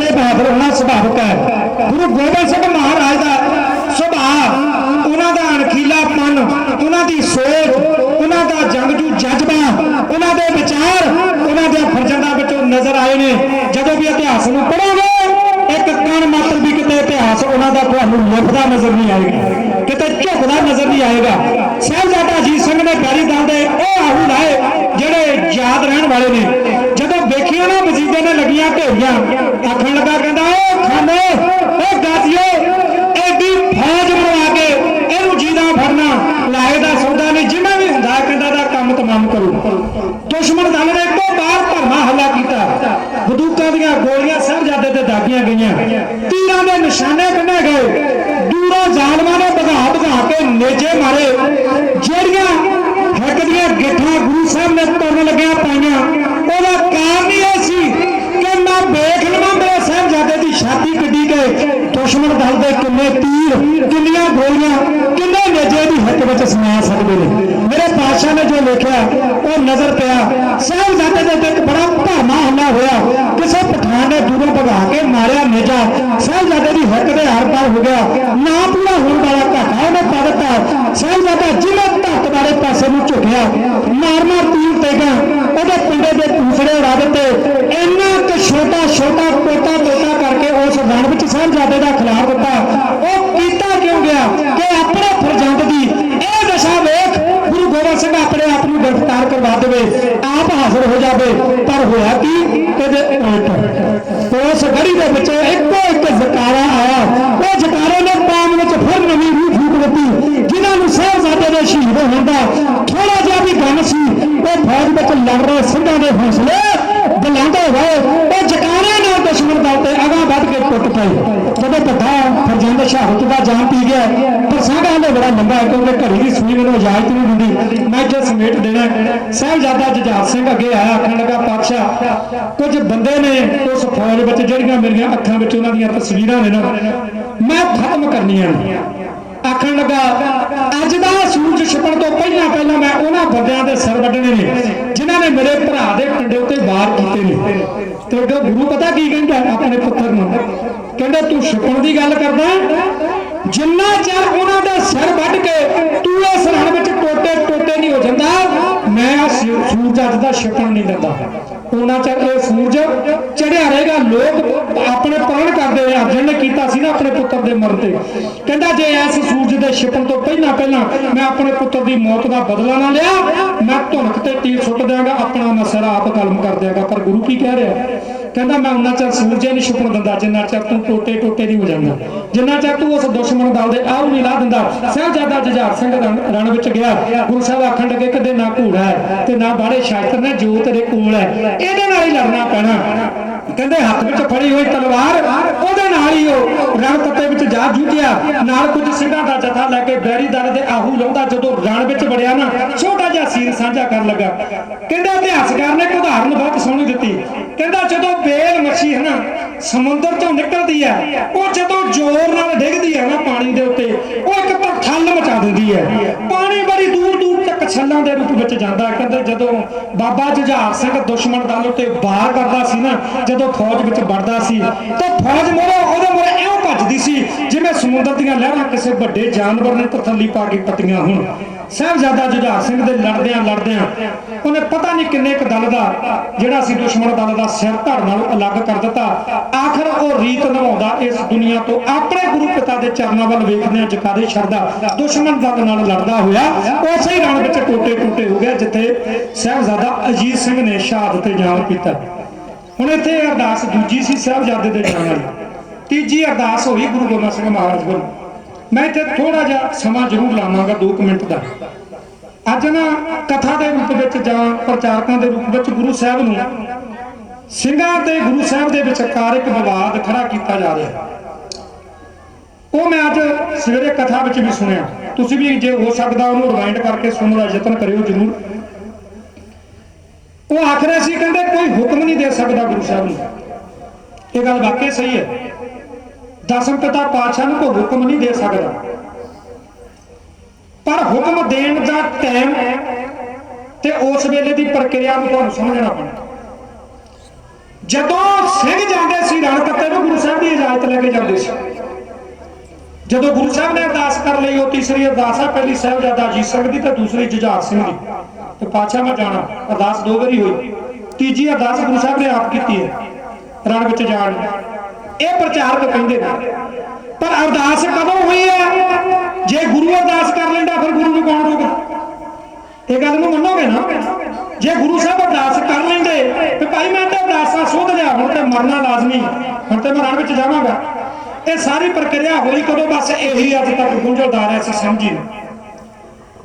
ਹੈ ਬਹਾਦਰ ਹੋਣਾ ਸੁਭਾਵਿਕ ਹੈ। ਗੁਰੂ ਗੋਬਿੰਦ ਸਿੰਘ ਮਹਾਰਾਜ ਦਾ ਸੁਭਾਅ, ਉਹਨਾਂ ਦਾ ਅਣਖੀਲਾਪਨ, ਉਹਨਾਂ ਦੀ ਸੋਚ, ਉਹਨਾਂ ਦਾ ਜੰਗਜੂ ਜਜ਼ਬਾ, ਉਹਨਾਂ ਦੇ ਵਿਚਾਰ, ਉਹਨਾਂ ਦੇ ਫਰਜ਼ੰਦਾਂ ਵਿੱਚੋਂ ਨਜ਼ਰ ਆਏ ਨੇ। ਜਦੋਂ ਵੀ ਇਤਿਹਾਸ ਨੂੰ ਪੜ੍ਹੋਗੇ, ਇੱਕ ਕਣ ਮਾਤਰ ਵੀ ਕਿਤੇ ਇਤਿਹਾਸ ਉਹਨਾਂ ਦਾ ਤੁਹਾਨੂੰ ਲੁੱਟਦਾ ਨਜ਼ਰ ਨਹੀਂ ਆਏਗਾ। ਕਿਤੇ ਝੁਕਦਾ ਨਜ਼ਰ ਨਹੀਂ ਆਏਗਾ। ਸਾਹਿਬਜ਼ਾਦਾ ਅਜੀਤ ਸਿੰਘ ਨੇ ਬੈਰੀ ਦਲ ਦੇ ਉਹ ਆਹੂ ਲਾਏ, ਜਿਹੜੇ ਯਾਦ ਰਹਿਣ ਵਾਲੇ ਨੇ। ਮਜੀਦੇ ਢੇਰੀਆਂ ਆਖਣ ਲੱਗਾ ਕਹਿੰਦਾ ਓ ਖਾਨੇ ਓ ਗਾਜੀਓ ਐਡੀ ਫੌਜ ਬਣਵਾ ਕੇ ਇਹਨੂੰ ਜੀਦਾ ਫੜਨਾ ਲਾਏ ਦਾ ਸੌਦਾ ਨਹੀਂ, ਜਿੰਨਾ ਵੀ ਹੁੰਦਾ ਕਹਿੰਦਾ ਦਾ ਕੰਮ ਤਮਾਮ ਕਰੋ। ਦੁਸ਼ਮਣ ਦਲ ਨੇ ਇੱਕੋ ਬਾਰ ਧਰਨਾ ਹੱਲਾ ਕੀਤਾ। ਬੰਦੂਕਾਂ ਦੀਆਂ ਗੋਲੀਆਂ ਸਾਹਿਬਜ਼ਾਦੇ ਤੇ ਦਾਗੀਆਂ ਗਈਆਂ। ਤੀਰਾਂ ਦੇ ਨਿਸ਼ਾਨੇ ਬੰਨੇ ਗਏ। ਦੂਰੋਂ ਜ਼ਾਲਮਾਂ ਨੇ ਭਗਾ ਭਗਾ ਕੇ ਨੇਜੇ ਮਾਰੇ। ਜਿਹੜੀਆਂ ਹੱਕ ਦੀਆਂ ਗਿੱਠਾਂ ਗੁਰੂ ਸਾਹਿਬ ਨੇ ਤੁਰਨ ਲੱਗਿਆ ਪਾਈਆਂ ਉਹਦਾ ਕਾਰਨ ਹੀ ਇਹ ਸੀ ਕਿ ਮੈਂ ਵੇਖ ਲਵਾਂ ਮੇਰੇ ਸਾਹਿਬਜ਼ਾਦੇ ਦੀ ਛਾਤੀ ਕੱਢੀ ਗਏ ਦੁਸ਼ਮਣ ਦਲ ਦੇ ਕਿੰਨੇ ਤੀਰ, ਕਿੰਨੀਆਂ ਗੋਲੀਆਂ, ਕਿੰਨੇ ਨੇਜੇ ਦੀ ਹੱਕ ਵਿੱਚ ਸਮਾ ਸਕਦੇ ਨੇ। ਮੇਰੇ ਪਾਤਸ਼ਾਹ ਨੇ ਜੋ ਲਿਖਿਆ ਉਹ ਨਜ਼ਰ ਪਿਆ। ਸਾਹਿਬਜ਼ਾਦੇ ਦੇ ਤੇ ਇੱਕ ਬੜਾ ਭਾਮਾ ਹਮਲਾ ਹੋਇਆ ਕਿਸੇ ਪਠਾਨ ਨੇ ਦੂਰੋਂ ਭਗਾ ਕੇ ਮਾਰਿਆ ਨੇਜਾ ਸਾਹਿਬਜ਼ਾਦੇ ਦੀ ਹੱਕ ਦੇ ਹਰ ਪਾਰ ਹੋ ਗਿਆ। ਨਾ ਪੂਰਾ ਹੋਣ ਵਾਲਾ ਘਾਟਾ ਉਹਨੇ ਪਾ ਦਿੱਤਾ। ਸਾਹਿਬਜ਼ਾਦਾ ਜਿਵੇਂ ਧੱਤ ਵਾਲੇ ਪਾਸੇ ਨੂੰ ਝੁਕਿਆ। ਮਾਰ ਮਾਰ ਤੀਰ ਤੇਗਾ ਉਹਦੇ ਪਿੰਡੇ ਦੇ ਦੂਸਰੇ ਉਡਾ ਦਿੱਤੇ ਇੰਨਾ ਕਿ ਛੋਟਾ ਛੋਟਾ ਪੋਟਾ ਪੋਟਾ ਕਰਕੇ ਉਸ ਰਣ ਵਿੱਚ ਸਾਹਿਬਜ਼ਾਦੇ ਦਾ ਖਿਲਾਫ ਦਿੱਤਾ। ਉਹ ਕੀਤਾ ਕਿਉਂ ਗਿਆ? ਕਿ ਆਪਣੇ ਫਰਜ਼ੰਦ ਦੀ ਇਹ ਦਸ਼ਾ ਵੇਖ ਗੁਰੂ ਗੋਬਿੰਦ ਸਿੰਘ ਆਪਣੇ ਆਪ ਨੂੰ ਗ੍ਰਿਫਤਾਰ ਕਰਵਾ ਦੇਵੇ। ਆਪ ਹਾਜ਼ਰ ਹੋ ਜਾਵੇ ਪਰ ਹੋਇਆ ਕੀ ਇਹਦੇ ਉਲਟ ਉਸ ਦੇ ਵਿੱਚ ਇੱਕੋ ਇੱਕ ਜ਼ਕਾਰਾ ਆਇਆ। ਉਹ ਜ਼ਕਾਰੇ ਨੇ ਕੌਮ ਵਿੱਚ ਫਿਰ ਨਵੀਂ ਰੂਹ ਫੂਕ ਦਿੱਤੀ, ਜਿਨ੍ਹਾਂ ਨੂੰ ਸਾਹਿਬਜ਼ਾਦੇ ਦੇ ਸ਼ਹੀਦ ਹੋਣ ਦਾ ਥੋੜਾ ਜਿਹਾ ਵੀ ਗਮ ਸੀ। ਉਹ ਫੌਜ ਵਿੱਚ ਲੜ ਰਹੇ ਸਿੰਘਾਂ ਦੇ ਹੌਸਲੇ ਬੁਲੰਦ ਹੋ ਗਏ ਉਹ ਜ਼ਕਾਰੇ ਨਾਲ ਦੁਸ਼ਮਣ ਦਾ ਤੇ ਅਗਾਂਹ ਵੱਧ ਕੇ ਟੁੱਟ ਪਏ। ਜਦੋਂ ਵੱਡਾ ਫਰਜ਼ੰਦ ਸ਼ਹਾਦਤ ਦਾ ਜਾਮ ਪੀ ਗਿਆ ਪਰ ਸਿੰਘਾਂ ਬੜਾ ਲੰਬਾ ਹੈ ਕਿਉਂਕਿ ਘੜੀ ਦੀ ਸੂਈ ਮੈਨੂੰ ਇਜਾਜ਼ਤ ਨਹੀਂ ਦਿੰਦੀ ਮੈਂ ਜੇ ਸਮੇਟ ਦੇਣਾ ਸਾਹਿਬਜ਼ਾਦਾ ਜੁਝਾਰ ਸਿੰਘ ਅੱਗੇ ਆਇਆ, ਆਖਣ ਲੱਗਾ, ਪਾਤਸ਼ਾਹ, ਕੁਝ ਬੰਦੇ ਨੇ ਉਸ ਫੌਜ ਵਿੱਚ ਜਿਹੜੀਆਂ ਮੇਰੀਆਂ ਅੱਖਾਂ ਵਿੱਚ ਉਹਨਾਂ ਦੀਆਂ ਤਸਵੀਰਾਂ ਨੇ ਨਾ, ਮੈਂ ਖਤਮ ਕਰਨੀਆਂ ਨੇ। ਆਖਣ ਲੱਗਾ, ਅੱਜ ਦਾ ਸੂਰਜ ਛਿਪਣ ਤੋਂ ਪਹਿਲਾਂ ਪਹਿਲਾਂ ਮੈਂ ਉਹਨਾਂ ਬੰਦਿਆਂ ਦੇ ਸਿਰ ਵੱਢਣੇ ਨੇ। ਜਿਨ੍ਹਾਂ ਨੇ ਮੇਰੇ ਭਰਾ ਦੇ ਪਿੰਡੇ ਉੱਤੇ ਵਾਰ ਕੀਤੇ ਨੇ। ਤੇ ਉਹ ਗੁਰੂ ਪਤਾ ਕੀ ਕਹਿੰਦਾ ਆਪਣੇ ਪੁੱਤਰ ਨੂੰ। ਕਹਿੰਦਾ, ਤੂੰ ਛਿਪਣ ਦੀ ਗੱਲ ਕਰਦਾ ਜਿੰਨਾ ਚਿਰ ਉਹਨਾਂ ਦਾ ਸਿਰ ਵੱਢ ਕੇ ਤੂੰ ਇਸ ਰਣ ਵਿੱਚ ਟੋਟੇ ਟੋਟੇ ਨਹੀਂ ਹੋ ਜਾਂਦਾ, ਮੈਂ ਆ ਸੂਰਜ ਅੱਜ ਦਾ ਛਿਪਣ ਨਹੀਂ ਦਿੰਦਾ। ਉਹਨਾਂ ਚਿਰ ਇਹ ਸੂਰਜ ਚੜਿਆ ਰਹੇਗਾ, ਲੋਕ ਪ੍ਰਣ ਕਰਦੇ ਆ ਅਰਜਨ ਨੇ ਕੀਤਾ ਸੀ ਨਾ ਆਪਣੇ ਪੁੱਤਰ ਦੇ ਮਰਨ ਤੇ। ਕਹਿੰਦਾ ਜੇ ਇਸ ਸੂਰਜ ਦੇ ਛਿਪਣ ਤੋਂ ਪਹਿਲਾਂ ਪਹਿਲਾਂ ਮੈਂ ਆਪਣੇ ਪੁੱਤਰ ਦੀ ਮੌਤ ਦਾ ਬਦਲਾ ਨਾ ਲਿਆ, ਮੈਂ ਧੁਨਕ ਤੇ ਤੀਰ ਸੁੱਟ ਦਿਆਂਗਾ, ਆਪਣਾ ਮੈਂ ਸਿਰ ਆਪ ਕਲਮ ਕਰ ਦਿਆਂਗਾ। ਪਰ ਗੁਰੂ ਕੀ ਕਹਿ ਰਿਹਾ? ਕਹਿੰਦਾ ਮੈਂ ਉਹਨਾਂ ਚਿਰ ਸੂਰਜ ਨਹੀਂ ਛਿਪਣ ਦਿੰਦਾ, ਜਿੰਨਾ ਚਿਰ ਤੂੰ ਟੋਟੇ ਟੋਟੇ ਨਹੀਂ ਹੋ ਜਾਂਦਾ। ਜਿੰਨਾ ਚਿਰ ਤੂੰ ਉਸ ਦੁਸ਼ਮਣ ਦਲ ਦੇ ਆਹ ਨਹੀਂ ਲਾ ਦਿੰਦਾ, ਸਾਹਿਬਜ਼ਾਦਾ ਜੁਝਾਰ ਸਿੰਘ ਰਣ ਵਿੱਚ ਗਿਆ। ਗੁਰੂ ਸਾਹਿਬ ਆਖਣ ਲੱਗੇ, ਕਦੇ ਨਾ ਘੂੜਾ ਹੈ ਤੇ ਨਾ ਬਾੜੇ ਸ਼ਾਸਤਰ ਨੇ ਜੋ ਤੇਰੇ ਕੋਲ ਹੈ। ਇਹਦੇ ਨਾਲ ਹੀ ਲੜਨਾ ਪੈਣਾ। ਕਹਿੰਦੇ ਹੱਥ ਵਿੱਚ ਫੜੀ ਹੋਈ ਤਲਵਾਰ ਉਹਦੇ ਨਾਲ ਹੀ ਉਹ ਰਣ ਤੱਤੇ ਵਿੱਚ ਜਾ ਜੂਝਿਆ ਨਾਲ ਕੁਝ ਸਿੰਘਾਂ ਦਾ ਜਥਾ ਲੈ ਕੇ ਬੈਰੀ ਦੇ ਆਹੂ ਲਾਉਂਦਾ ਜਦੋਂ ਰਣ ਵਿੱਚ ਵੜਿਆ ਨਾ, ਛੋਟਾ ਜਿਹਾ ਸੀਨ ਸਾਂਝਾ ਕਰਨ ਲੱਗਾ। ਕਹਿੰਦਾ ਇਤਿਹਾਸਕਾਰ ਨੇ ਇੱਕ ਉਦਾਹਰਨ ਬਹੁਤ ਸੋਹਣੀ ਦਿੱਤੀ। ਕਹਿੰਦਾ ਜਦੋਂ ਬੇਲ ਮੱਛੀ ਹੈ ਨਾ, ਸਮੁੰਦਰ ਚੋਂ ਨਿਕਲਦੀ ਹੈ, ਉਹ ਜਦੋਂ ਜ਼ੋਰ ਨਾਲ ਡਿੱਗਦੀ ਹੈ ਨਾ ਪਾਣੀ ਦੇ ਉੱਤੇ, ਉਹ ਇੱਕ ਤਰਥੱਲ ਮਚਾ ਦਿੰਦੀ ਹੈ। ਪਾਣੀ ਬੜੀ ਦੂਰ ਦੂਰ ਤੱਕ ਛੱਲਾਂ ਦੇ ਰੂਪ ਵਿੱਚ ਜਾਂਦਾ ਹੈ। ਕਹਿੰਦੇ ਜਦੋਂ ਬਾਬਾ ਜੁਝਾਰ ਸਿੰਘ ਦੁਸ਼ਮਣ ਦਲ ਉੱਤੇ ਵਾਰ ਕਰਦਾ ਸੀ ਨਾ, ਜਦੋਂ ਫੌਜ ਵਿੱਚ ਵੜਦਾ ਸੀ, ਤਾਂ ਫੌਜ ਮੋਰੇ ਜਿਵੇਂ ਸਮੁੰਦਰ ਦੀਆਂ ਲਹਿਰਾਂ ਕਿਸੇ ਵੱਡੇ ਜਾਨਵਰ ਨੇ ਤਰਥੱਲੀ ਪਾ ਕੇ ਪੱਟੀਆਂ ਹੋਣ। ਸਾਹਿਬਜ਼ਾਦਾ ਜੁਝਾਰ ਸਿੰਘ ਦੇ ਲੜਦਿਆਂ ਲੜਦਿਆਂ ਉਹਨੇ ਪਤਾ ਨਹੀਂ ਕਿੰਨੇ ਕ ਦਲ ਦਾ, ਜਿਹੜਾ ਸੀ ਦੁਸ਼ਮਣ ਦਲ ਦਾ ਸਿਰ ਧੜ ਨਾਲ ਅਲੱਗ ਕਰ ਦਿੱਤਾ। ਆਖਰ ਉਹ ਰੀਤ ਨਿਭਾਉਂਦਾ ਇਸ ਦੁਨੀਆ ਤੋਂ ਆਪਣੇ ਗੁਰੂ ਪਿਤਾ ਦੇ ਚਰਨਾਂ ਵੱਲ ਵੇਖਦਿਆਂ ਜਕਾਰੇ ਛੱਡਦਾ, ਦੁਸ਼ਮਣ ਦਲ ਨਾਲ ਲੜਦਾ ਹੋਇਆ, ਉਸੇ ਹੀ ਰਣ ਵਿੱਚ ਟੋਟੇ ਟੋਟੇ ਹੋ ਗਿਆ, ਜਿੱਥੇ ਸਾਹਿਬਜ਼ਾਦਾ ਅਜੀਤ ਸਿੰਘ ਨੇ ਸ਼ਹਾਦਤ ਤੇ ਜਾਨ ਕੀਤਾ। ਹੁਣ ਇੱਥੇ ਅਰਦਾਸ ਦੂਜੀ ਸੀ, ਸਾਹਿਬਜ਼ਾਦੇ ਦੇ ਜਾਣ ਵਾਲੀ। ਤੀਜੀ ਅਰਦਾਸ ਹੋਈ ਗੁਰੂ ਗੋਬਿੰਦ ਸਿੰਘ ਮਹਾਰਾਜ ਵੱਲੋਂ ਮੈਂ ਇੱਥੇ ਥੋੜਾ ਜਿਹਾ ਸਮਾਂ ਜ਼ਰੂਰ ਲਾਵਾਂਗਾ 2 ਮਿੰਟ ਦਾ। ਅੱਜ ਨਾ ਕਥਾ ਦੇ ਰੂਪ ਵਿੱਚ ਜਾਂ ਪ੍ਰਚਾਰਕਾਂ ਦੇ ਰੂਪ ਵਿੱਚ ਗੁਰੂ ਸਾਹਿਬ ਨੂੰ ਸਿੰਘਾਂ ਤੇ ਗੁਰੂ ਸਾਹਿਬ ਦੇ ਵਿਚਕਾਰ ਇੱਕ ਵਿਵਾਦ ਖੜਾ ਕੀਤਾ ਜਾ ਰਿਹਾ। ਉਹ ਮੈਂ ਅੱਜ ਸਵੇਰੇ ਕਥਾ ਵਿੱਚ ਵੀ ਸੁਣਿਆ। ਤੁਸੀਂ ਵੀ ਜੇ ਹੋ ਸਕਦਾ ਉਹਨੂੰ ਰਿਵਾਈਂਡ ਕਰਕੇ ਸੁਣਨ ਦਾ ਯਤਨ ਕਰਿਓ ਜ਼ਰੂਰ। ਉਹ ਆਖ ਰਿਹਾ ਸੀ, ਕਹਿੰਦੇ ਕੋਈ ਹੁਕਮ ਨਹੀਂ ਦੇ ਸਕਦਾ ਗੁਰੂ ਸਾਹਿਬ ਨੂੰ। ਇਹ ਗੱਲ ਵਾਕਈ ਸਹੀ ਹੈ। ਦਸਮ ਪਿਤਾ ਪਾਤਸ਼ਾਹ ਨੂੰ ਕੋਈ ਹੁਕਮ ਨਹੀਂ ਦੇ ਸਕਦਾ। ਪਰ ਹੁਕਮ ਦੇਣ ਦਾ ਟਾਈਮ ਤੇ ਉਸ ਵੇਲੇ ਦੀ ਪ੍ਰਕਿਰਿਆ ਨੂੰ ਤੁਹਾਨੂੰ ਸਮਝਣਾ ਪੈਣਾ। ਜਦੋਂ ਸਿੰਘ ਜਾਂਦੇ ਸੀ ਰਣ ਨੂੰ ਗੁਰੂ ਸਾਹਿਬ ਦੀ ਇਜਾਜ਼ਤ ਲੈ ਕੇ ਜਾਂਦੇ ਸੀ। ਜਦੋਂ ਗੁਰੂ ਸਾਹਿਬ ਨੇ ਅਰਦਾਸ ਕਰ ਲਈ, ਉਹ ਤੀਸਰੀ ਅਰਦਾਸ ਆ, ਪਹਿਲੀ ਸਾਹਿਬਜ਼ਾਦਾ ਅਜੀਤ ਸਿੰਘ ਦੀ ਤੇ ਦੂਸਰੀ ਜੁਝਾਰ ਸਿੰਘ ਦੀ। ਤੇ ਪਾਤਸ਼ਾਹ ਮੈਂ ਜਾਣਾ, ਅਰਦਾਸ ਦੋ ਵਾਰੀ ਹੋਈ। ਤੀਜੀ ਅਰਦਾਸ ਗੁਰੂ ਸਾਹਿਬ ਨੇ ਆਪ ਕੀਤੀ ਹੈ, ਰਣ ਵਿੱਚ ਜਾਣ ਇਹ ਪ੍ਰਚਾਰਕ ਕਹਿੰਦੇ ਨੇ। ਪਰ ਅਰਦਾਸ ਕਦੋਂ ਹੋਈ ਹੈ ਜੇ ਗੁਰੂ ਅਰਦਾਸ ਕਰ ਲੈਂਦਾ, ਫਿਰ ਗੁਰੂ ਨੂੰ ਕੌਣ ਰੋਕਦਾ? ਇਹ ਗੱਲ ਨੂੰ ਮੰਨੋਗੇ ਨਾ? ਜੇ ਗੁਰੂ ਸਾਹਿਬ ਅਰਦਾਸ ਕਰ ਲੈਂਦੇ, ਤੇ ਭਾਈ ਮੈਂ ਤਾਂ ਅਰਦਾਸਾਂ ਸੁਧ ਲਿਆ, ਹੁਣ ਤੇ ਮਰਨਾ ਲਾਜ਼ਮੀ। ਹੁਣ ਤੇ ਮੈਂ ਵਿੱਚ ਜਾਵਾਂਗਾ। ਇਹ ਸਾਰੀ ਪ੍ਰਕਿਰਿਆ ਹੋਈ ਕਦੋਂ? ਬਸ ਇਹੀ ਅੱਜ ਤੱਕ ਗੁੰਝਲਦਾਰ ਹੈ ਅਸੀਂ ਸਮਝੀ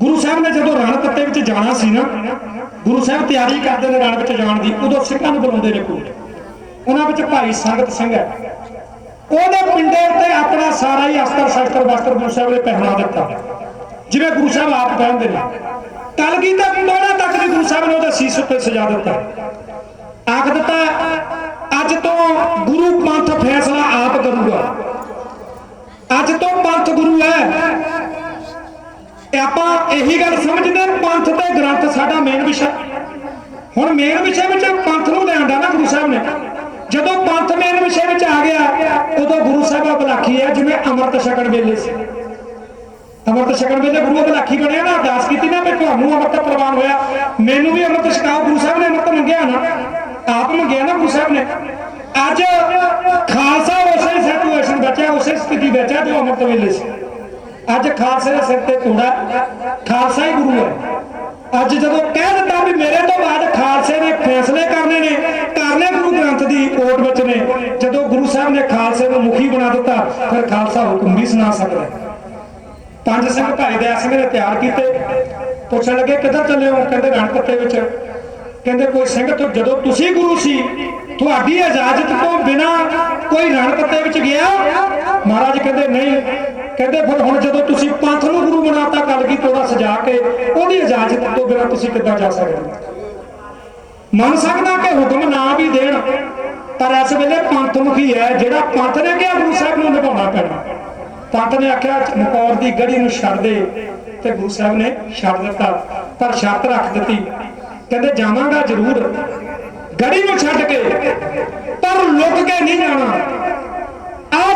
ਗੁਰੂ ਸਾਹਿਬ ਨੇ ਜਦੋਂ ਰਣ ਕੱਤੇ ਵਿੱਚ ਜਾਣਾ ਸੀ ਨਾ, ਗੁਰੂ ਸਾਹਿਬ ਤਿਆਰੀ ਕਰਦੇ ਨੇ ਰਣ ਵਿੱਚ ਜਾਣ ਦੀ, ਉਦੋਂ ਸਿੱਖਾਂ ਨੂੰ ਬੁਲਾਉਂਦੇ ਨੇ ਕੋਲ। ਉਹਨਾਂ ਵਿੱਚ ਭਾਈ ਸੰਗਤ ਸਿੰਘ ਹੈ। ਉਹਦੇ ਪਿੰਡੇ ਉੱਤੇ ਆਪਣਾ ਸਾਰਾ ਹੀ ਅਸਤਰ ਸ਼ਸਤਰ ਵਸਤਰ ਗੁਰੂ ਸਾਹਿਬ ਨੇ ਪਹਿਨਾ ਦਿੱਤਾ। ਜਿਵੇਂ ਗੁਰੂ ਸਾਹਿਬ ਆਪ ਪਹਿਨਦੇ ਨੇ ਕਲਗੀ ਤੱਕ ਟੋੜਾ ਤੱਕ ਵੀ ਗੁਰੂ ਸਾਹਿਬ ਨੇ ਉਹਦੇ ਸੀਸ ਉੱਤੇ ਸਜਾ ਦਿੱਤਾ। ਆਖ ਦਿੱਤਾ ਅੱਜ ਤੋਂ ਗੁਰੂ ਪੰਥ ਫੈਸਲਾ ਆਪ ਕਰੂਗਾ। ਅੱਜ ਤੋਂ ਪੰਥ ਗੁਰੂ ਹੈ। ਤੇ ਆਪਾਂ ਇਹੀ ਗੱਲ ਸਮਝਦੇ ਹਾਂ, ਪੰਥ ਤੇ ਗ੍ਰੰਥ ਸਾਡਾ ਮੇਨ ਵਿਸ਼ਾ। ਹੁਣ ਮੇਨ ਵਿਸ਼ੇ ਵਿੱਚ ਪੰਥ ਨੂੰ ਲਿਆਂਦਾ ਨਾ ਗੁਰੂ ਸਾਹਿਬ ਨੇ। ਜਦੋਂ ਪੰਥ ਮੇਨ ਵਿਸ਼ੇ ਵਿੱਚ ਆ ਗਿਆ, ਉਦੋਂ ਗੁਰੂ ਸਾਹਿਬ ਬਲਾਖੀ ਹੈ ਜਿਵੇਂ ਅੰਮ੍ਰਿਤ ਛਕਣ ਵੇਲੇ ਸੀ। ਅੰਮ੍ਰਿਤ ਛਕਣ ਵੇਲੇ ਗੁਰੂ ਬਲਾਖੀ ਬਣਿਆ ਨਾ, ਅਰਦਾਸ ਕੀਤੀ ਨਾ, ਵੀ ਤੁਹਾਨੂੰ ਅੰਮ੍ਰਿਤ ਪ੍ਰਵਾਨ ਹੋਇਆ। ਮੈਨੂੰ ਵੀ ਅੰਮ੍ਰਿਤ ਛਕਾਓ, ਗੁਰੂ ਸਾਹਿਬ ਨੇ ਅੰਮ੍ਰਿਤ ਮੰਗਿਆ ਨਾ, ਆਪ ਮੰਗਿਆ ਨਾ ਗੁਰੂ ਸਾਹਿਬ ਨੇ। ਅੱਜ ਖਾਲਸਾ ਉਸੇ ਸਿਚੁਏਸ਼ਨ ਬਚਿਆ, ਉਸੇ ਸਥਿਤੀ ਵਿੱਚ ਹੈ ਜੋ ਅੰਮ੍ਰਿਤ ਵੇਲੇ ਸੀ। ਅੱਜ ਖਾਲਸੇ ਦੇ ਸਿਰ ਤੇ ਕੂੜਾ ਖਾਲਸਾ ਹੀ ਗੁਰੂ ਹੈ। ਅੱਜ ਜਦੋਂ ਕਹਿ ਦਿੱਤਾ ਵੀ ਮੇਰੇ ਤੋਂ ਬਾਅਦ ਖਾਲਸੇ ਨੇ ਫੈਸਲੇ ਕਰਨੇ ਨੇ, ਕਰਨੇ ਗੁਰੂ ਗ੍ਰੰਥ ਦੀ ਕੋਟ ਵਿੱਚ ਨੇ, ਜਦੋਂ ਗੁਰੂ ਸਾਹਿਬ ਨੇ ਖਾਲਸੇ ਨੂੰ ਮੁਖੀ ਬਣਾ ਦਿੱਤਾ, ਫਿਰ ਖਾਲਸਾ ਹੁਕਮ ਵੀ ਸੁਣਾ ਸਕਦਾ ਪੰਜ ਸਿੰਘ ਭਾਈ ਦਇਆ ਸਿੰਘ ਨੇ ਤਿਆਰ ਕੀਤੇ, ਪੁੱਛਣ ਲੱਗੇ, ਕਿੱਧਰ ਚੱਲੇ ਹੋ? ਕਹਿੰਦੇ ਰਣਪੱਤੇ ਵਿੱਚ। ਕਹਿੰਦੇ ਕੋਈ ਸਿੰਘ ਤੋਂ, ਜਦੋਂ ਤੁਸੀਂ ਗੁਰੂ ਸੀ, ਤੁਹਾਡੀ ਇਜਾਜ਼ਤ ਤੋਂ ਬਿਨਾ ਕੋਈ ਰਣਪੱਤੇ ਵਿੱਚ ਗਿਆ? ਮਹਾਰਾਜ ਕਹਿੰਦੇ, ਨਹੀਂ ਕਹਿੰਦੇ ਫਿਰ ਹੁਣ ਜਦੋਂ ਤੁਸੀਂ ਪੰਥ ਨੂੰ ਗੁਰੂ ਬਣਾਤਾ ਕੱਲ ਤੋੜਾ ਸਜਾ ਕੇ, ਉਹਦੀ ਇਜਾਜ਼ਤ ਤੋਂ ਬਿਨਾ ਤੁਸੀਂ ਕਿੱਦਾਂ ਜਾ ਸਕਦੇ ਮੰਨ ਸਕਦਾ ਕਿ ਹੁਕਮ ਨਾ ਵੀ ਦੇਣ, ਪਰ ਇਸ ਵੇਲੇ ਪੰਥ ਮੁਖੀ ਹੈ, ਜਿਹੜਾ ਪੰਥ ਨੇ ਕਿਹਾ ਗੁਰੂ ਸਾਹਿਬ ਨੂੰ ਨਿਭਾਉਣਾ ਪੈਣਾ। ਪੰਥ ਨੇ ਆਖਿਆ ਮਕੌਰ ਦੀ ਗੜੀ ਨੂੰ ਛੱਡ ਦੇ, ਤੇ ਗੁਰੂ ਸਾਹਿਬ ਨੇ ਛੱਡ ਦਿੱਤਾ, ਪਰ ਸ਼ਰਤ ਰੱਖ ਦਿੱਤੀ। ਕਹਿੰਦੇ, ਜਾਵਾਂਗਾ ਜ਼ਰੂਰ। ਗੜੀ ਨੂੰ ਛੱਡ ਕੇ, ਪਰ ਲੁੱਕ ਕੇ ਨਹੀਂ ਜਾਣਾ।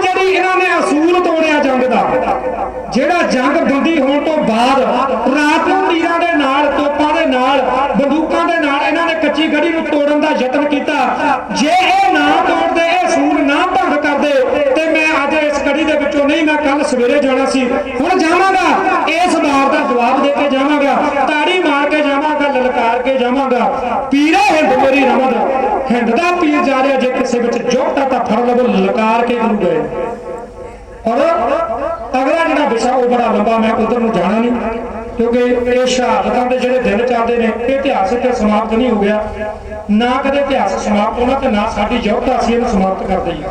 ਜਿਹੜੀ ਇਹਨਾਂ ਨੇ ਅਸੂਲ ਤੋੜਿਆ ਜੰਗ ਦਾ, ਜਿਹੜਾ ਜੰਗ ਬੰਦੀ ਹੋਣ ਤੋਂ ਬਾਅਦ ਰਾਤ ਨੂੰ ਤੀਰਾਂ ਦੇ ਨਾਲ, ਤੋਪਾਂ ਦੇ ਨਾਲ, ਬੰਦੂਕਾਂ ਦੇ ਨਾਲ ਇਹਨਾਂ ਨੇ ਕੱਚੀ ਗੜੀ ਨੂੰ ਤੋੜਨ ਦਾ ਯਤਨ ਕੀਤਾ। ਜੇ ਇਹ ਨਾ ਤੋੜਦੇ, ਇਹ ਅਸੂਲ ਨਾ ਭੰਗ ਕਰਦੇ, ਤੇ ਮੈਂ ਅੱਜ ਇਸ ਗੜੀ ਦੇ ਵਿੱਚੋਂ ਨਹੀਂ, ਮੈਂ ਕੱਲ ਸਵੇਰੇ ਜਾਣਾ ਸੀ। ਹੁਣ ਜਾਵਾਂਗਾ, ਇਸ ਵਾਰ ਦਾ ਜਵਾਬ ਦੇ ਕੇ ਜਾਵਾਂਗਾ, ਤਾੜੀ ਮਾਰ ਕੇ ਜਾਵਾਂਗਾ, ਲਲਕਾਰ ਕੇ ਜਾਵਾਂਗਾ। ਪੀਰੇ ਹਿੰਦ ਮੇਰੀ ਰਮਦ ਰਿਹਾ ਵਿੱਚ ਜੋਗਤਾ ਤਾਂ ਫੜ ਲਵੋ ਲਲਕਾਰ ਕੇ ਗੁਰੂ ਗਏ। ਔਰ ਅਗਲਾ ਜਿਹੜਾ ਵਿਸ਼ਾ ਉਹ ਬੜਾ ਲੰਬਾ, ਮੈਂ ਉਧਰ ਨੂੰ ਜਾਣਾ ਨਹੀਂ, ਕਿਉਂਕਿ ਇਹ ਸ਼ਹਾਦਤਾਂ ਦੇ ਜਿਹੜੇ ਦਿਨ ਚੱਲਦੇ ਨੇ, ਇਹ ਇਤਿਹਾਸ ਇੱਥੇ ਸਮਾਪਤ ਨਹੀਂ ਹੋ ਗਿਆ। ਨਾ ਕਦੇ ਇਤਿਹਾਸ ਸਮਾਪਤ ਹੋਣਾ ਤੇ ਨਾ ਸਾਡੀ ਯੋਗਤਾ ਅਸੀਂ ਇਹਨੂੰ ਸਮਾਪਤ ਕਰ ਦਈਏ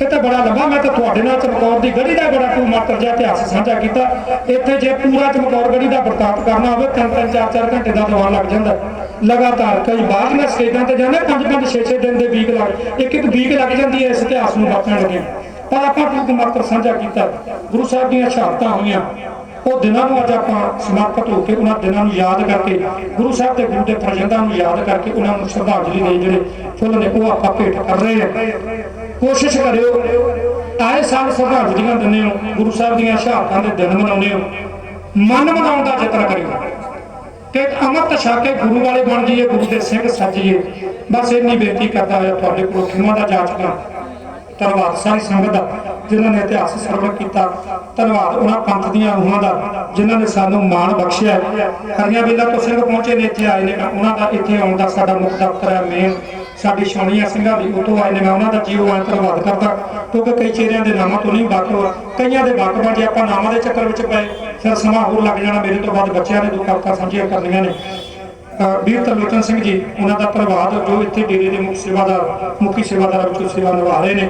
ਇਹ ਤਾਂ ਬੜਾ ਲੰਬਾ, ਮੈਂ ਤਾਂ ਤੁਹਾਡੇ ਨਾਲ ਚਮਕੌਰ ਦੀ ਗੜੀ ਦਾ ਬੜਾ ਟੂ ਮਾਤਰ ਜਿਹਾ ਇਤਿਹਾਸ ਸਾਂਝਾ ਕੀਤਾ। ਇੱਥੇ ਜੇ ਪੂਰਾ ਚਮਕੌਰ ਗੜੀ ਦਾ ਵਰਤਾਂਤ ਕਰਨਾ ਹੋਵੇ ਤਿੰਨ ਤਿੰਨ ਚਾਰ ਚਾਰ ਘੰਟੇ ਦਾ ਦੀਵਾਨ ਲੱਗ ਜਾਂਦਾ। ਲਗਾਤਾਰ ਕਈ ਬਾਹਰਲੀਆਂ ਵਿੱਚ ਸਟੇਜਾਂ ਤੇ ਜਾਂਦੇ, ਪੰਜ ਪੰਜ, ਛੇ ਛੇ ਦਿਨ ਦੇ ਵੀਕ ਲੱਗ, ਇੱਕ ਇੱਕ ਵੀਕ ਲੱਗ ਜਾਂਦੀ ਹੈ ਇਸ ਇਤਿਹਾਸ ਨੂੰ ਵਰਤਣ ਲੱਗੇ ਪਰ ਆਪਾਂ ਟੂ ਮਾਤਰ ਸਾਂਝਾ ਕੀਤਾ, ਗੁਰੂ ਸਾਹਿਬ ਦੀਆਂ ਸ਼ਹਾਦਤਾਂ ਹੋਈਆਂ। ਉਹ ਦਿਨਾਂ ਨੂੰ ਅੱਜ ਆਪਾਂ ਸਮਰਪਿਤ ਹੋ ਕੇ ਉਹਨਾਂ ਦਿਨਾਂ ਨੂੰ ਯਾਦ ਕਰਕੇ, ਗੁਰੂ ਸਾਹਿਬ ਦੇ ਗੁਰੂ ਦੇ ਫਰਜ਼ੰਦਾਂ ਨੂੰ ਯਾਦ ਕਰਕੇ ਉਹਨਾਂ ਨੂੰ ਸ਼ਰਧਾਂਜਲੀ ਦੇ ਜਿਹੜੇ ਫੁੱਲ ਨੇ, ਉਹ ਆਪਾਂ ਭੇਟ ਕਰ ਰਹੇ ਹਾਂ। ਕੋਸ਼ਿਸ਼ ਕਰਿਓ, ਆਏ ਸਾਲ ਸ਼ਰਧਾਂਜਲੀਆਂ ਦਿੰਦੇ ਹੋ, ਗੁਰੂ ਸਾਹਿਬ ਦੀਆਂ ਸ਼ਹਾਦਤਾਂ ਦੇ ਦਿਨ ਮਨਾਉਂਦੇ ਹੋ। ਮਨ ਮਨਾਉਣ ਦਾ ਯਤਨ ਕਰਿਓ। ਕਿ ਅਮਰਤ ਛਕ ਕੇ ਗੁਰੂ ਵਾਲੇ ਬਣ ਜਾਈਏ, ਗੁਰੂ ਦੇ ਸਿੰਘ ਸੱਜੀਏ ਬਸ ਇੰਨੀ ਬੇਨਤੀ ਕਰਦਾ ਹੋਇਆ ਤੁਹਾਡੇ ਕੋਲ ਖਿਮਾ ਦਾ ਜਾਚਕਾਂ ਧੰਨਵਾਦ, ਸਾਰੀ ਸੰਗਤ ਦਾ, ਜਿਨ੍ਹਾਂ ਨੇ ਇਤਿਹਾਸ ਸਰਵਣ ਕੀਤਾ। ਧੰਨਵਾਦ, ਉਹਨਾਂ ਪੰਥ ਦੀਆਂ ਰੂਹਾਂ ਦਾ, ਜਿਨ੍ਹਾਂ ਨੇ ਸਾਨੂੰ ਮਾਣ ਬਖਸ਼ਿਆ। ਹਰੀਆਂ ਵੇਲਾ ਤੋਂ ਸਿੰਘ ਪਹੁੰਚੇ ਨੇ, ਇੱਥੇ ਆਏ ਨੇ ਉਹਨਾਂ ਦਾ ਇੱਥੇ ਆਉਣ ਦਾ ਸਾਡਾ ਮੁੱਖ ਦਫ਼ਤਰ ਹੈ ਮੇਨ ਸਾਡੀ ਸ਼ੌਣੀਆਂ ਸਿੰਘਾਂ ਵੀ ਉਹ ਤੋਂ ਆਏ ਨੇ, ਮੈਂ ਉਹਨਾਂ ਦਾ ਜੀਓ ਆਇ ਧੰਨਵਾਦ ਕਰਦਾ। ਕਿਉਂਕਿ ਕਈ ਚਿਹਰਿਆਂ ਦੇ ਨਾਮਾਂ ਤੋਂ ਨਹੀਂ ਵਾਕਫ ਕਈਆਂ ਦੇ ਵਾਕਫ ਜੇ ਆਪਾਂ ਨਾਮਾਂ ਦੇ ਚੱਕਰ ਵਿੱਚ ਪਏ। ਫਿਰ ਸਮਾਂ ਹੋਰ ਲੱਗ ਜਾਣਾ, ਮੇਰੇ ਤੋਂ ਬਾਅਦ ਬੱਚਿਆਂ ਨੇ ਦੋ ਕਵਿਤਾ ਸਾਂਝੀਆਂ ਕਰਨੀਆਂ ਨੇ। ਵੀਰ ਤਰਲੋਚਨ ਸਿੰਘ ਜੀ ਉਹਨਾਂ ਦਾ ਪ੍ਰਭਾਵ ਜੋ ਇੱਥੇ ਡੇਰੇ ਦੇ ਮੁੱਖ ਸੇਵਾਦਾਰ, ਮੁਖੀ ਸੇਵਾਦਾਰ ਵਿੱਚੋਂ ਸੇਵਾ ਨਿਭਾ ਰਹੇ ਨੇ।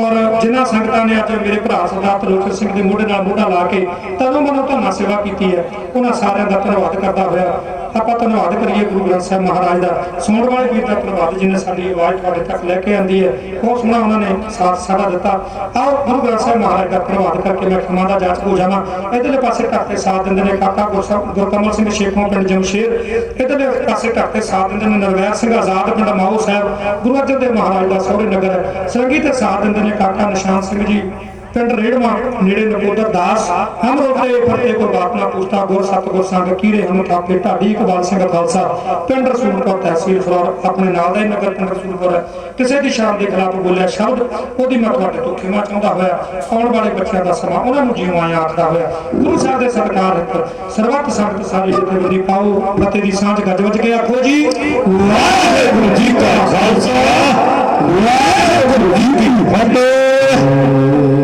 ਔਰ ਜਿਨ੍ਹਾਂ ਸੰਗਤਾਂ ਨੇ ਅੱਜ ਮੇਰੇ ਭਰਾ ਸਰਦਾਰ ਤਰਲੋਚਨ ਸਿੰਘ ਦੇ ਮੋਢੇ ਨਾਲ ਮੋਢਾ ਲਾ ਕੇ ਤਨੋਂ ਮਨੋਂ ਧੰਨਾ ਸੇਵਾ ਕੀਤੀ ਹੈ, ਉਹਨਾਂ ਸਾਰਿਆਂ ਦਾ ਧੰਨਵਾਦ ਕਰਦਾ ਹੋਇਆ। ਆਪਾਂ ਧੰਨਵਾਦ ਕਰੀਏ ਗੁਰੂ ਗ੍ਰੰਥ ਸਾਹਿਬ ਮਹਾਰਾਜ ਦਾ। ਸੁਣਨ ਵਾਲੇ ਵੀਰ ਦਾ ਧੰਨਵਾਦ ਜਿਹਨੇ ਸਾਡੀ ਆਵਾਜ਼ ਤੁਹਾਡੇ ਤੱਕ ਲੈ ਕੇ ਆਂਦੀ ਹੈ। ਬਹੁਤ ਸੋਹਣਾ ਉਹਨਾਂ ਨੇ ਸਾਥ ਸਾਡਾ ਦਿੱਤਾ। ਆਓ ਗੁਰੂ ਗ੍ਰੰਥ ਸਾਹਿਬ ਮਹਾਰਾਜ ਦਾ ਧੰਨਵਾਦ ਕਰਕੇ ਮੈਂ ਖਿਮਾ ਦਾ ਜਾਚ ਹੋ ਜਾਵਾਂ। ਇਧਰਲੇ ਪਾਸੇ ਘਰ ਤੇ ਸਾਥ ਦਿੰਦੇ ਨੇ ਕਾਕਾ ਗੁਰਸਾ- ਗੁਰਕਮਲ ਸਿੰਘ ਸ਼ੇਖੋਂ ਪਿੰਡ ਜਮਸ਼ੇਰ। ਇਧਰਲੇ ਪਾਸੇ ਘਰ ਤੇ ਸਾਥ ਦਿੰਦੇ ਨੇ ਨਰਵੈਰ ਸਿੰਘ ਆਜ਼ਾਦ, ਪਿੰਡ ਮਾਹੂ ਸਾਹਿਬ। ਗੁਰੂ ਅਰਜਨ ਦੇਵ ਮਹਾਰਾਜ ਦਾ ਸਹੁਰੇ ਨਗਰ ਹੈ। ਤੇ ਸਾਥ ਦਿੰਦੇ ਨੇ ਕਾਕਾ ਨਿਸ਼ਾਨ ਸਿੰਘ ਜੀ। ਪਿੰਡ ਰੇੜਵਾ ਨੇੜੇ ਨਕੋਦਰ ਦਾਸ, ਹਮ ਰੋਤੇ ਫਤੇ ਕੋ ਬਾਤ ਨਾ ਪੁੱਛਤਾ, ਗੁਰ ਸਤਗੁਰ ਸੰਗ ਕੀਰੇ ਹਮ ਢਾਡੀ ਇਕਬਾਲ ਸਿੰਘ ਖਾਲਸਾ, ਪਿੰਡ ਰਸੂਲਪੁਰ ਤਹਿਸੀਲ ਫਲੋਰ ਆਪਣੇ ਨਾਲ ਦਾ ਹੀ ਨਗਰ ਪਿੰਡ ਰਸੂਲਪੁਰ ਕਿਸੇ ਦੀ ਸ਼ਾਨ ਦੇ ਖਿਲਾਫ ਬੋਲਿਆ ਸ਼ਬਦ, ਉਹਦੀ ਮੈਂ ਤੁਹਾਡੇ ਤੋਂ ਖਿਮਾ ਚਾਹੁੰਦਾ ਹੋਇਆ। ਆਉਣ ਵਾਲੇ ਬੱਚਿਆਂ ਦਾ ਸਮਾਂ, ਉਹਨਾਂ ਨੂੰ ਜਿਉਂ ਆਇਆ ਆਖਦਾ ਹੋਇਆ। ਗੁਰੂ ਸਾਹਿਬ ਦੇ ਸਤਿਕਾਰ ਹਿੱਤ ਸਰਬੱਤ ਸੰਗਤ ਸਾਰੀ ਜਥੇਬੰਦੀ ਪਾਓ ਫਤਿਹ ਦੀ ਸਾਂਝ ਗੱਜ ਵੱਜ ਕੇ ਆਖੋ ਜੀ। ਵਾਹਿਗੁਰੂ ਜੀ ਕਾ ਖਾਲਸਾ, ਵਾਹਿਗੁਰੂ ਜੀ ਕੀ ਫਤਿਹ।